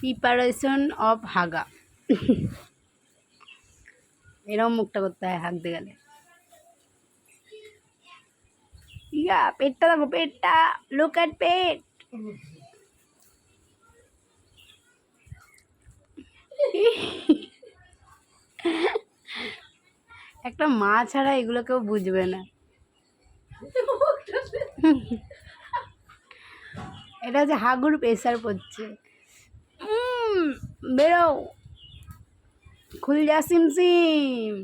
Preparation of হাগা এরকম মুখটা করতে হয় হাঁকতে গেলে। ইয়া, পেটটা দেখো, পেটটা লুক অ্যাট পেট। একটা মা ছাড়া এগুলো কেউ বুঝবে না। এটা হচ্ছে হাগুর প্রেসার পড়ছে। বেরো। খুল যা সিম সিম।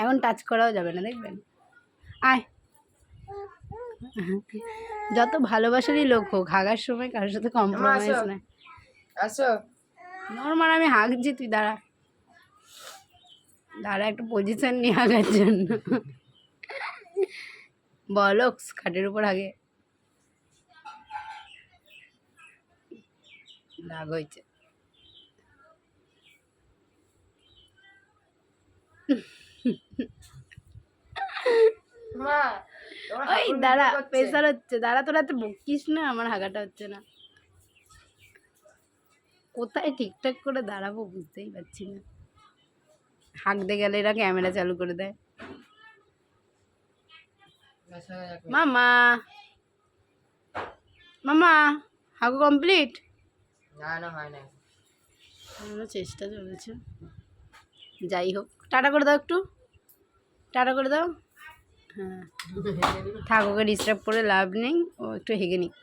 এখন টাচ করাও যাবে না দেখবেন? আয়। যত ভালোবাসারই লোক হোক হাগার সময় কারোর সাথে কম্প্রোমাইজ। না আসো। নর্মাল আমি হাঁকছি তুই দাঁড়া। দাঁড়া একটা পজিশন নিয়ে হাঁকার জন্য। বলক্স খাটের উপর আগে রাগ হয়েছে ওই দাঁড়া প্রেশার হচ্ছে। দাঁড়া তোরা তো বকিস না আমার হাগাটা হচ্ছে না। কোথায় ঠিকঠাক করে দাঁড়াবো বুঝতেই পারছি না। হাঁকতে গেলে এরা ক্যামেরা চালু করে দেয়। মামা মামা হাগু কমপ্লিট না না হয় না আমার চেষ্টা চলেছে। যাই হোক টাটা করে দাও একটু। টাটা করে দাও। হ্যাঁ। থাক ওকে ডিস্টার্ব করে লাভ নেই ও একটু হেগে নিক।